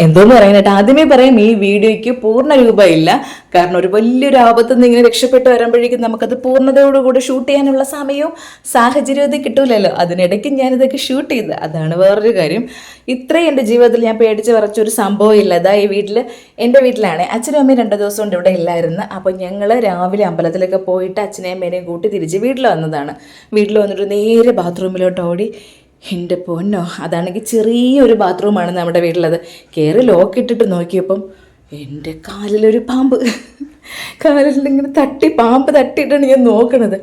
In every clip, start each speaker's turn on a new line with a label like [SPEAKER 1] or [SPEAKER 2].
[SPEAKER 1] എന്തോന്ന് പറയാനായിട്ട്? ആദ്യമേ പറയാം ഈ വീഡിയോയ്ക്ക് പൂർണ രൂപമില്ല കാരണം ഒരു വലിയൊരു ആപത്ത് നിന്ന് ഇങ്ങനെ രക്ഷപ്പെട്ട് വരുമ്പോഴേക്കും നമുക്കത് പൂർണതയോടുകൂടി ഷൂട്ട് ചെയ്യാനുള്ള സമയവും സാഹചര്യവും ഇത് കിട്ടൂലല്ലോ. അതിനിടയ്ക്ക് ഞാനിതൊക്കെ ഷൂട്ട് ചെയ്ത്. അതാണ് വേറൊരു കാര്യം. ഇത്രയും എന്റെ ജീവിതത്തിൽ ഞാൻ പേടിച്ച് പറച്ചൊരു ഒരു സംഭവം ഇല്ല. അതാ ഈ വീട്ടിൽ എന്റെ വീട്ടിലാണ് അച്ഛനും അമ്മയും രണ്ട് ദിവസം കൊണ്ട് ഇവിടെ ഇല്ലായിരുന്നു. അപ്പോൾ ഞങ്ങൾ രാവിലെ അമ്പലത്തിലൊക്കെ പോയിട്ട് അച്ഛനെയും അമ്മേനെയും കൂട്ടി തിരിച്ച് വീട്ടിൽ വന്നതാണ്. വീട്ടിൽ വന്നിട്ട് നേരെ ബാത്റൂമിലോട്ട് ഓടി എന്റെ പൊന്നോ അതാണെങ്കിൽ ചെറിയൊരു ബാത്റൂമാണ് നമ്മുടെ വീട്ടിലത്. കയറി ലോക്ക് ഇട്ടിട്ട് നോക്കിയപ്പം എന്റെ കാലിലൊരു പാമ്പ്. കാലിൽ ഇങ്ങനെ തട്ടി പാമ്പ് തട്ടിയിട്ടാണ് ഞാൻ നോക്കണത്.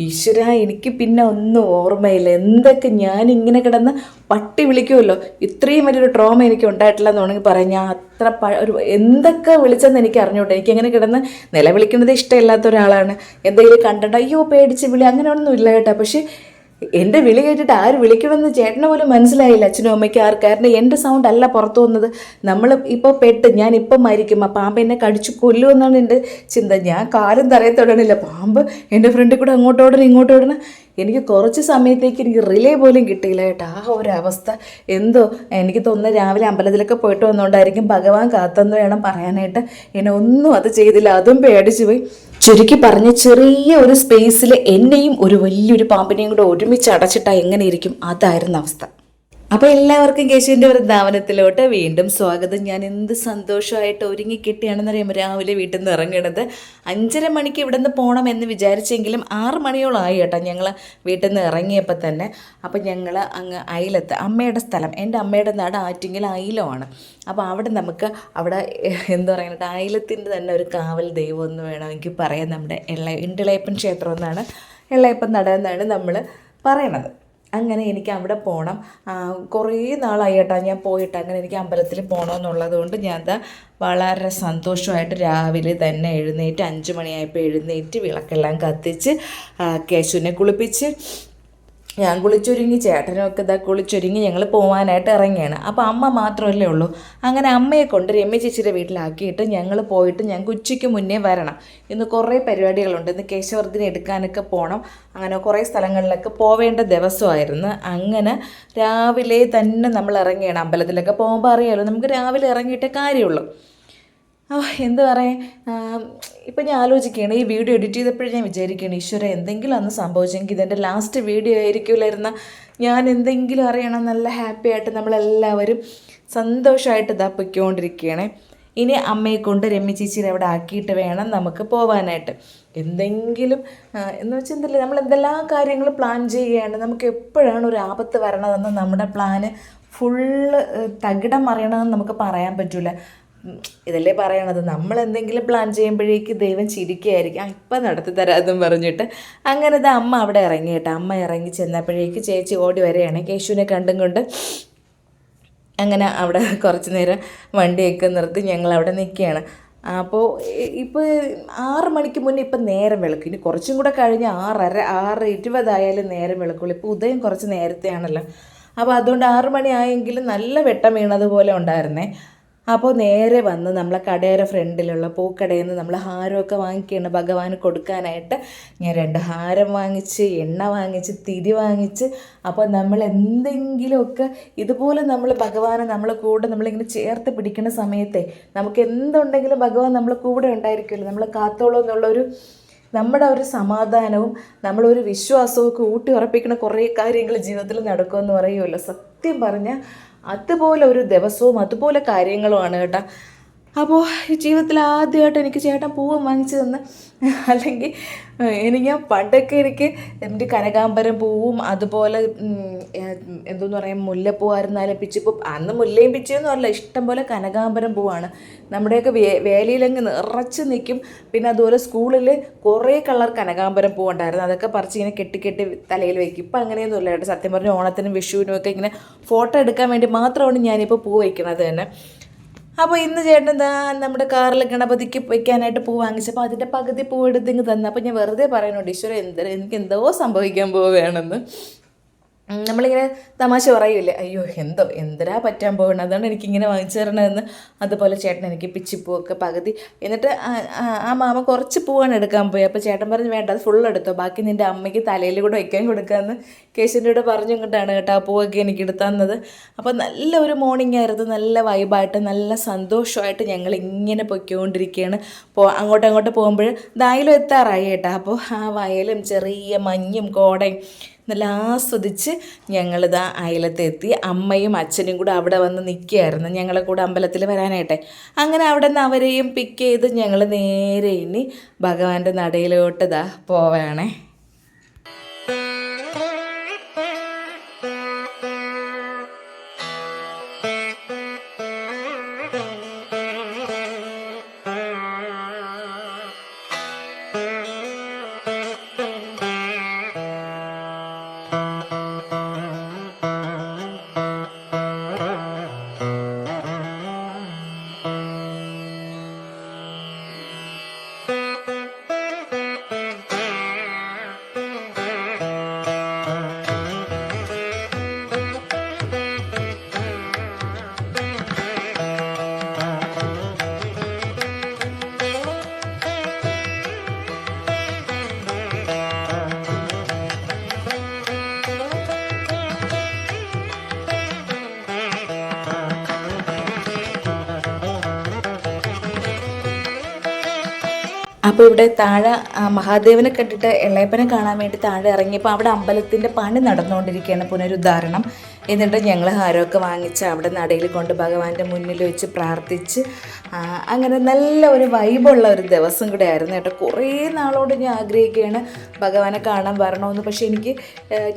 [SPEAKER 1] ഈശ്വര എനിക്ക് പിന്നെ ഒന്നും ഓർമ്മയില്ല. എന്തൊക്കെ ഞാൻ ഇങ്ങനെ കിടന്ന് പട്ടി വിളിക്കുമല്ലോ. ഇത്രയും വലിയൊരു ട്രോമ എനിക്ക് ഉണ്ടായിട്ടില്ല എന്ന് വേണമെങ്കിൽ പറയാം. ഞാൻ അത്ര പ ഒരു എന്തൊക്കെ വിളിച്ചെന്ന് എനിക്ക് അറിഞ്ഞൂട്ടെ എനിക്ക് അങ്ങനെ കിടന്ന് നിലവിളിക്കുന്നത് ഇഷ്ടമില്ലാത്ത ഒരാളാണ്. എന്തെങ്കിലും കണ്ടിട്ട് അയ്യോ പേടിച്ച് വിളി. അങ്ങനെ ഒന്നും ഇല്ല കേട്ടോ. പക്ഷേ എന്റെ വിളി കേട്ടിട്ട് ആര് വിളിക്കണമെന്ന് ചേട്ടന് പോലും മനസ്സിലായില്ല. അച്ഛനും അമ്മയ്ക്കും ആർക്ക്. കാരണം എന്റെ സൗണ്ട് അല്ല പുറത്തു വന്നത് നമ്മൾ ഇപ്പോൾ പെട്ട് ഞാൻ ഇപ്പം മരിക്കും. ആ പാമ്പ് എന്നെ കടിച്ചു കൊല്ലുമെന്നാണ് എന്റെ ചിന്ത. ഞാൻ കാലും തറയത്തോടണില്ല പാമ്പ് എന്റെ ഫ്രണ്ടിൽ കൂടെ അങ്ങോട്ട് ഓടണം ഇങ്ങോട്ട് ഓടണം എനിക്ക് കുറച്ച് സമയത്തേക്ക് എനിക്ക് റിലേ പോലും കിട്ടിയില്ല കേട്ടോ. ആ ഒരവസ്ഥ. എന്തോ എനിക്ക് തോന്നുന്നു രാവിലെ അമ്പലത്തിലൊക്കെ പോയിട്ട് വന്നുകൊണ്ടായിരിക്കും ഭഗവാൻ കാത്തെന്ന് വേണം പറയാനായിട്ട്. എന്നെ ഒന്നും അത് ചെയ്തില്ല. അതും പേടിച്ചു പോയി. ചുരുക്കി പറഞ്ഞ ചെറിയ ഒരു സ്പേസിൽ എന്നെയും ഒരു വലിയൊരു പാമ്പിനെയും കൂടെ ഒരുമിച്ച് അടച്ചിട്ടാൽ എങ്ങനെയിരിക്കും അതായിരുന്നു അവസ്ഥ. അപ്പോൾ എല്ലാവർക്കും കേശുവിന്റെ വൃന്ദാവനത്തിലോട്ട് വീണ്ടും സ്വാഗതം. ഞാൻ എന്ത് സന്തോഷമായിട്ട് ഒരുങ്ങി കിട്ടിയാണെന്ന് അറിയാമോ രാവിലെ വീട്ടിൽ നിന്ന് ഇറങ്ങണത്. അഞ്ചര മണിക്ക് ഇവിടെ നിന്ന് പോകണം എന്ന് വിചാരിച്ചെങ്കിലും ആറ് മണിയോളമായി കേട്ടോ ഞങ്ങൾ വീട്ടിൽ നിന്ന് ഇറങ്ങിയപ്പോൾ തന്നെ. അപ്പോൾ ഞങ്ങൾ അങ്ങ് അയിലത്ത് അമ്മയുടെ സ്ഥലം. എന്റെ അമ്മയുടെ നാട് ആറ്റിങ്ങൽ അയിലമാണ്. അപ്പോൾ അവിടെ നമുക്ക് അവിടെ എന്താ പറയുന്നത് അയിലത്തിന്റെ തന്നെ ഒരു കാവൽ ദൈവം എന്ന് വേണമെങ്കിൽ പറയാം. നമ്മുടെ എള്ള ഇണ്ടിളയപ്പൻ ക്ഷേത്രം എന്നാണ് എള്ളയപ്പൻ നട എന്നാണ് നമ്മൾ പറയണത്. അങ്ങനെ എനിക്ക് അവിടെ പോകണം കുറേ നാളായി ഞാൻ പോയിട്ട് അങ്ങനെ എനിക്ക് അമ്പലത്തിൽ പോകണമെന്നുള്ളത് കൊണ്ട് ഞാൻ വളരെ സന്തോഷമായിട്ട് രാവിലെ തന്നെ എഴുന്നേറ്റ് അഞ്ച് മണിയായപ്പോൾ എഴുന്നേറ്റ് വിളക്കെല്ലാം കത്തിച്ച് കേശുവിനെ കുളിപ്പിച്ച് ഞാൻ കുളിച്ചൊരുങ്ങി ചേട്ടനൊക്കെ ഇതാ കുളിച്ചൊരുങ്ങി ഞങ്ങൾ പോകാനായിട്ട് ഇറങ്ങിയാണ്. അപ്പോൾ അമ്മ മാത്രമല്ലേ ഉള്ളൂ. അങ്ങനെ അമ്മയെ കൊണ്ട് രമ്യ ചേച്ചിയുടെ വീട്ടിലാക്കിയിട്ട് ഞങ്ങൾ പോയിട്ട് ഞങ്ങൾക്ക് ഉച്ചയ്ക്ക് മുന്നേ വരണം. ഇന്ന് കുറേ പരിപാടികളുണ്ട്. ഇന്ന് കേശവർദ്ധന എടുക്കാനൊക്കെ പോകണം അങ്ങനെ കുറേ സ്ഥലങ്ങളിലൊക്കെ പോവേണ്ട ദിവസമായിരുന്നു. അങ്ങനെ രാവിലെ തന്നെ നമ്മൾ ഇറങ്ങിയാണ് അമ്പലത്തിലൊക്കെ. പോകുമ്പോൾ അറിയാമല്ലോ നമുക്ക് രാവിലെ ഇറങ്ങിയിട്ടേ കാര്യമുള്ളൂ. ആ, എന്ത് പറയാൻ ഇപ്പം ഞാൻ ആലോചിക്കുകയാണ് ഈ വീഡിയോ എഡിറ്റ് ചെയ്തപ്പോഴും ഞാൻ വിചാരിക്കുകയാണ് ഈശ്വര എന്തെങ്കിലും അന്ന് സംഭവിച്ചെങ്കിൽ ഇതെന്റെ ലാസ്റ്റ് വീഡിയോ ആയിരിക്കില്ലായിരുന്ന ഞാൻ എന്തെങ്കിലും അറിയണം നല്ല ഹാപ്പി ആയിട്ട് നമ്മളെല്ലാവരും സന്തോഷമായിട്ട് ഇതാ ഇനി അമ്മയെ കൊണ്ട് രമ്യ ചേച്ചിയെ അവിടെ ആക്കിയിട്ട് വേണം നമുക്ക് പോകാനായിട്ട് എന്തെങ്കിലും എന്ന് വെച്ചാൽ എന്തല്ലേ നമ്മൾ എന്തെല്ലാം കാര്യങ്ങളും പ്ലാൻ ചെയ്യുകയാണ് നമുക്ക് എപ്പോഴാണ് ഒരു ആപത്ത് വരണതെന്ന് നമ്മുടെ പ്ലാന് ഫുള്ള് തകിടം മറിയണമെന്ന് നമുക്ക് പറയാൻ പറ്റില്ല ഇതല്ലേ പറയണത്? നമ്മൾ എന്തെങ്കിലും പ്ലാൻ ചെയ്യുമ്പോഴേക്ക് ദൈവം ചിരിക്കുകയായിരിക്കും ആ ഇപ്പം നടത്തി തരാമെന്നും പറഞ്ഞിട്ട് അങ്ങനെ ഇത് അമ്മ അവിടെ ഇറങ്ങി കേട്ടോ. അമ്മ ഇറങ്ങി ചെന്നപ്പോഴേക്ക് ചേച്ചി ഓടി വരികയാണ്. കേശുവിനെ കണ്ടും കൊണ്ട് അങ്ങനെ അവിടെ കുറച്ച് നേരം വണ്ടിയൊക്കെ നിർത്തി ഞങ്ങൾ അവിടെ നിൽക്കുകയാണ്. അപ്പോൾ ഇപ്പോൾ ആറ് മണിക്ക് മുന്നേ ഇപ്പം നേരം വെളുക്കും. ഇനി കുറച്ചും കൂടെ കഴിഞ്ഞ് ആറര ആറ് ഇരുപതായാലും നേരം വെളുക്കുള്ളൂ. ഇപ്പോൾ ഉദയം കുറച്ച് നേരത്തെയാണല്ലോ. അപ്പോൾ അതുകൊണ്ട് ആറ് മണിയായെങ്കിലും നല്ല വെട്ടം വീണതുപോലെ ഉണ്ടായിരുന്നേ. അപ്പോൾ നേരെ വന്ന് നമ്മളെ കടയുടെ ഫ്രണ്ടിലുള്ള പൂക്കടയിൽ നിന്ന് നമ്മൾ ഹാരമൊക്കെ വാങ്ങിക്കുകയാണ് ഭഗവാന് കൊടുക്കാനായിട്ട് ഞാൻ രണ്ട് ഹാരം വാങ്ങിച്ച് എണ്ണ വാങ്ങിച്ച് തിരി വാങ്ങിച്ച്. അപ്പോൾ നമ്മൾ എന്തെങ്കിലുമൊക്കെ ഇതുപോലെ നമ്മൾ ഭഗവാനെ നമ്മൾ കൂടെ നമ്മളിങ്ങനെ ചേർത്ത് പിടിക്കുന്ന സമയത്തെ നമുക്ക് എന്തുണ്ടെങ്കിലും ഭഗവാൻ നമ്മളെ കൂടെ ഉണ്ടായിരിക്കുമല്ലോ. നമ്മൾ കാത്തോളൂ എന്നുള്ളൊരു നമ്മുടെ ഒരു സമാധാനവും നമ്മളൊരു വിശ്വാസവും ഒക്കെ ഊട്ടി ഉറപ്പിക്കുന്ന കുറേ കാര്യങ്ങൾ ജീവിതത്തിൽ നടക്കുമെന്ന് പറയുമല്ലോ. സത്യം പറഞ്ഞാൽ അതുപോലെ ഒരു ദിവസവും അതുപോലെ കാര്യങ്ങളുമാണ് കേട്ടോ. അപ്പോൾ ജീവിതത്തിൽ ആദ്യമായിട്ട് എനിക്ക് ചേട്ടൻ പൂവ് വാങ്ങിച്ചു തന്ന്. അല്ലെങ്കിൽ എനിക്ക് ഞാൻ പണ്ടൊക്കെ എനിക്ക് എന്റെ കനകാമ്പരം പൂവും അതുപോലെ എന്തോന്ന് പറയാം മുല്ലപ്പൂവായിരുന്നാലും പിച്ചിപ്പൂ അന്ന് മുല്ലയും പിച്ചയും അല്ല ഇഷ്ടം പോലെ കനകാമ്പരം പൂവാണ്. നമ്മുടെയൊക്കെ വേ വേലിയിലങ്ങ് നിറച്ച് നിൽക്കും പിന്നെ അതുപോലെ സ്കൂളിൽ കുറേ കളർ കനകാമ്പരം പൂ ഉണ്ടായിരുന്നു അതൊക്കെ പറിച്ച് ഇങ്ങനെ കെട്ടി കെട്ടി തലയിൽ വയ്ക്കും ഇപ്പം അങ്ങനെയൊന്നുമില്ല കേട്ടോ. സത്യം പറഞ്ഞ ഓണത്തിനും വിഷുവിനും ഒക്കെ ഇങ്ങനെ ഫോട്ടോ എടുക്കാൻ വേണ്ടി മാത്രമാണ് ഞാനിപ്പോൾ പൂ വയ്ക്കുന്നത് തന്നെ. അപ്പോൾ ഇന്ന് ചേട്ടൻ എന്താ നമ്മുടെ കാറിൽ ഗണപതിക്ക് വയ്ക്കാനായിട്ട് പൂ വാങ്ങിച്ചപ്പോൾ അതിന്റെ പകുതി പൂ എടുത്തിങ്ങ് തന്നു. അപ്പോൾ ഞാൻ വെറുതെ പറയുന്നുണ്ട് ഈശ്വരൻ എന്ത് എനിക്ക് എന്തോ സംഭവിക്കാൻ പോവുകയാണെന്ന്. നമ്മളിങ്ങനെ തമാശ പറയൂലേ അയ്യോ എന്തോ എന്തിനാ പറ്റാൻ പോകണം അതാണ് എനിക്കിങ്ങനെ വാങ്ങിച്ചു തരണമെന്ന് അതുപോലെ ചേട്ടൻ എനിക്ക് പിച്ചിപ്പൂവൊക്കെ പകുതി. എന്നിട്ട് ആ മാമ കുറച്ച് പൂവാണ് എടുക്കാൻ പോയി. അപ്പോൾ ചേട്ടൻ പറഞ്ഞു വേണ്ട അത് ഫുൾ എടുത്തോ. ബാക്കി നിന്റെ അമ്മയ്ക്ക് തലയിൽ കൂടെ വയ്ക്കാൻ കൊടുക്കാമെന്ന് കേശിന്റെ കൂടെ പറഞ്ഞു കൊണ്ടാണ് കേട്ടോ ആ പൂവൊക്കെ എനിക്ക് എടുത്താന്നത് അപ്പോൾ നല്ല ഒരു മോർണിംഗ് ആയിരുന്നു. നല്ല വൈബായിട്ട് നല്ല സന്തോഷമായിട്ട് ഞങ്ങൾ ഇങ്ങനെ പൊയ്ക്കൊണ്ടിരിക്കുകയാണ്. പോ അങ്ങോട്ടും അങ്ങോട്ട് പോകുമ്പോൾ ദായാലും എത്താറായി കേട്ടോ. അപ്പോൾ ആ വയലും ചെറിയ മഞ്ഞും കോടയും നല്ല ആസ്വദിച്ച് ഞങ്ങളിതാ അയലത്തെത്തി. അമ്മയും അച്ഛനും കൂടെ അവിടെ വന്ന് നിൽക്കുകയായിരുന്നു ഞങ്ങളെ കൂടെ അമ്പലത്തിൽ വരാനായിട്ട്. അങ്ങനെ അവിടെ നിന്ന് അവരെയും പിക്ക് ചെയ്ത് ഞങ്ങൾ നേരെ ഇനി ഭഗവാന്റെ നടയിലോട്ട് ഇതാ പോവുകയാണേ അപ്പോൾ ഇവിടെ താഴെ മഹാദേവനെ കണ്ടിട്ട് എളയപ്പനെ കാണാൻ വേണ്ടി താഴെ ഇറങ്ങിയപ്പോൾ അവിടെ അമ്പലത്തിന്റെ പണി നടന്നുകൊണ്ടിരിക്കുകയാണ് പുനരുദ്ധാരണം. എന്നിട്ട് ഞങ്ങൾ ഹാരമൊക്കെ വാങ്ങിച്ച് അവിടെ നടയിൽ കൊണ്ട് ഭഗവാന്റെ മുന്നിൽ വെച്ച് പ്രാർത്ഥിച്ച് അങ്ങനെ നല്ല ഒരു വൈബുള്ള ഒരു ദിവസം കൂടെ ആയിരുന്നു കേട്ടോ. കുറേ നാളോട് ഞാൻ ആഗ്രഹിക്കുകയാണ് ഭഗവാനെ കാണാൻ വരണമെന്ന്. പക്ഷേ എനിക്ക്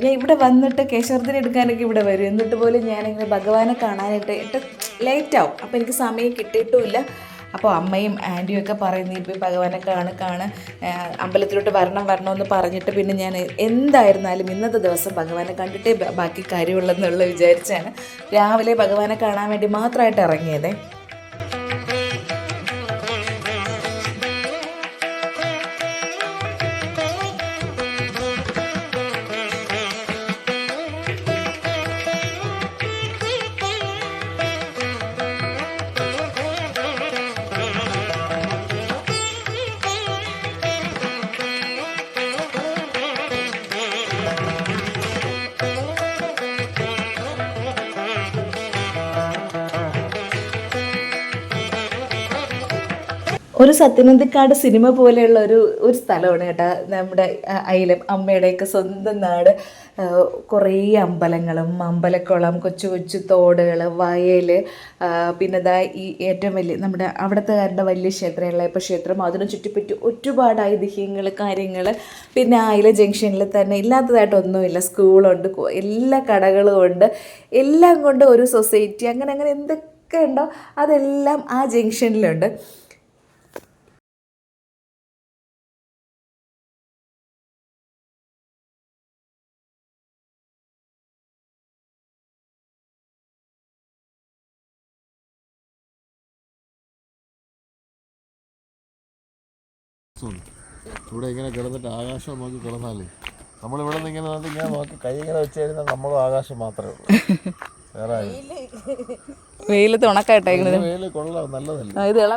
[SPEAKER 1] ഞാൻ ഇവിടെ വന്നിട്ട് കേശവർദ്ധന എടുക്കാനൊക്കെ ഇവിടെ വരും. എന്നിട്ട് പോലും ഞാനിങ്ങനെ ഭഗവാനെ കാണാനായിട്ട് ഏറ്റവും ലേറ്റ് ആവും. അപ്പോൾ എനിക്ക് സമയം കിട്ടിയിട്ടുമില്ല അപ്പോൾ അമ്മയും ആന്റിയും ഒക്കെ പറയുന്നു ഇപ്പോൾ ഭഗവാനെ കാണു കാണ് അമ്പലത്തിലോട്ട് വരണം വരണമെന്ന് പറഞ്ഞിട്ട് പിന്നെ ഞാൻ എന്തായിരുന്നാലും ഇന്നത്തെ ദിവസം ഭഗവാനെ കണ്ടിട്ടേ ബാക്കി കാര്യമുള്ളെന്നുള്ള വിചാരിച്ചാണ് രാവിലെ ഭഗവാനെ കാണാൻ വേണ്ടി മാത്രമായിട്ട് ഇറങ്ങിയതേ. സത്യനന്ദിക്കാട് സിനിമ പോലെയുള്ള ഒരു ഒരു സ്ഥലമാണ് കേട്ടോ. നമ്മുടെ അയിലം അമ്മയുടെയൊക്കെ സ്വന്തം നാട്. കുറേ അമ്പലങ്ങളും അമ്പലക്കുളം കൊച്ചു കൊച്ചു തോടുകൾ വയൽ പിന്നെ ദാ ഈ ഏറ്റവും വലിയ നമ്മുടെ അവിടുത്തെക്കാരുടെ വലിയ ക്ഷേത്രമുള്ള ഇപ്പോൾ ക്ഷേത്രം. അതിനെ ചുറ്റിപ്പറ്റി ഒരുപാട് ഐതിഹ്യങ്ങൾ കാര്യങ്ങൾ പിന്നെ അയില ജംഗ്ഷനിൽ തന്നെ ഇല്ലാത്തതായിട്ടൊന്നുമില്ല സ്കൂളുണ്ട് എല്ലാ കടകളും ഉണ്ട്. എല്ലാം കൊണ്ട് ഒരു സൊസൈറ്റി. അങ്ങനെ അങ്ങനെ എന്തൊക്കെ ഉണ്ടോ അതെല്ലാം ആ ജംഗ്ഷനിലുണ്ട്.
[SPEAKER 2] ഇവിടെ ഇങ്ങനെ കിടന്നിട്ട് ആകാശം നോക്കി കിടന്നാലേ. നമ്മളിവിടെ നിന്ന് ഇങ്ങനെ നോക്കി ഇങ്ങനെ നോക്കി കൈ ഇങ്ങനെ വെച്ച് കഴിഞ്ഞാൽ നമ്മളും ആകാശം മാത്രമേ ഉള്ളൂ. വേറെ.
[SPEAKER 1] വെയിലത്ത് ഉണക്കായിട്ടേക്കുന്നത്
[SPEAKER 2] വെയിൽ കൊള്ളാം നല്ലതല്ല?
[SPEAKER 1] ഇത് ഇള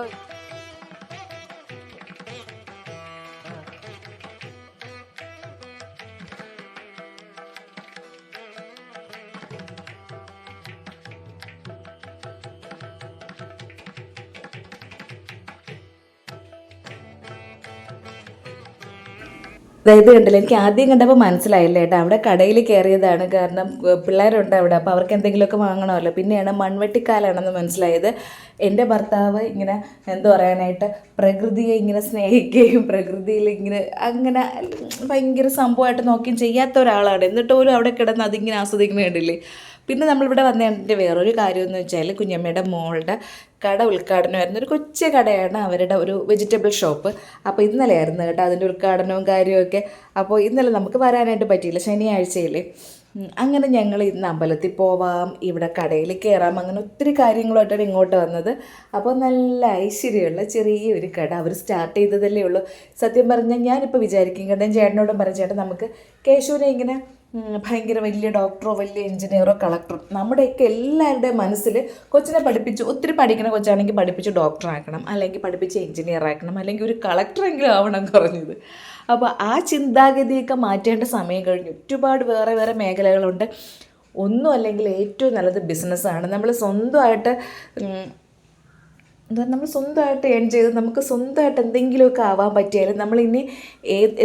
[SPEAKER 1] അതായത് കണ്ടില്ല എനിക്ക് ആദ്യം കണ്ടപ്പോൾ മനസ്സിലായില്ല കേട്ടോ. അവിടെ കടയിൽ കയറിയതാണ് കാരണം പിള്ളേരുണ്ട് അവിടെ അപ്പോൾ അവർക്ക് എന്തെങ്കിലുമൊക്കെ വാങ്ങണമല്ലോ. പിന്നെയാണ് മൺവെട്ടിക്കാലാണെന്ന് മനസ്സിലായത്. എന്റെ ഭർത്താവ് ഇങ്ങനെ എന്താ പറയാനായിട്ട് പ്രകൃതിയെ ഇങ്ങനെ സ്നേഹിക്കുകയും പ്രകൃതിയിൽ ഇങ്ങനെ അങ്ങനെ ഭയങ്കര സംഭവമായിട്ട് നോക്കുകയും ചെയ്യാത്ത ഒരാളാണ്. എന്നിട്ട് പോലും അവിടെ കിടന്ന് അതിങ്ങനെ ആസ്വദിക്കുന്ന കണ്ടില്ലേ? പിന്നെ നമ്മളിവിടെ വന്നതിന്റെ വേറൊരു കാര്യം എന്ന് വെച്ചാൽ കുഞ്ഞമ്മയുടെ മോളുടെ കട ഉദ്ഘാടനമായിരുന്നു ഒരു കൊച്ചു കടയാണ് അവരുടെ ഒരു വെജിറ്റബിൾ ഷോപ്പ്. അപ്പോൾ ഇന്നലെ ആയിരുന്നു കേട്ടോ അതിന്റെ ഉദ്ഘാടനവും കാര്യമൊക്കെ അപ്പോൾ ഇന്നലെ നമുക്ക് വരാനായിട്ട് പറ്റിയില്ല ശനിയാഴ്ചയിൽ അങ്ങനെ ഞങ്ങൾ ഇന്ന് അമ്പലത്തിൽ പോവാം ഇവിടെ കടയിൽ കയറാം അങ്ങനെ ഒത്തിരി കാര്യങ്ങളായിട്ടാണ് ഇങ്ങോട്ട് വന്നത്. അപ്പോൾ നല്ല ഐശ്വര്യമുള്ള ചെറിയൊരു കട അവർ സ്റ്റാർട്ട് ചെയ്തതല്ലേ ഉള്ളൂ. സത്യം പറഞ്ഞാൽ ഞാനിപ്പോൾ വിചാരിക്കും കേട്ടോ ചേട്ടനോടും പറഞ്ഞ ചേട്ടൻ നമുക്ക് കേശുവിനെ ഇങ്ങനെ ഭയങ്കര വലിയ ഡോക്ടറോ വലിയ എഞ്ചിനീയറോ കളക്ടറോ നമ്മുടെയൊക്കെ എല്ലാവരുടെയും മനസ്സിൽ കൊച്ചിനെ പഠിപ്പിച്ച് ഒത്തിരി പഠിക്കുന്ന കൊച്ചാണെങ്കിൽ പഠിപ്പിച്ച് ഡോക്ടറാക്കണം അല്ലെങ്കിൽ പഠിപ്പിച്ച് എഞ്ചിനീയറാക്കണം അല്ലെങ്കിൽ ഒരു കളക്ടറെങ്കിലും ആവണം കുറഞ്ഞത് അപ്പോൾ ആ ചിന്താഗതിയൊക്കെ മാറ്റേണ്ട സമയം കഴിഞ്ഞു. ഒരുപാട് വേറെ വേറെ മേഖലകളുണ്ട്. ഒന്നും അല്ലെങ്കിൽ ഏറ്റവും നല്ലത് ബിസിനസ്സാണ് നമ്മൾ സ്വന്തമായിട്ട് എന്താ നമ്മൾ സ്വന്തമായിട്ട് ഏൺ ചെയ്ത് നമുക്ക് സ്വന്തമായിട്ട് എന്തെങ്കിലുമൊക്കെ ആവാൻ പറ്റിയാലും നമ്മളിനി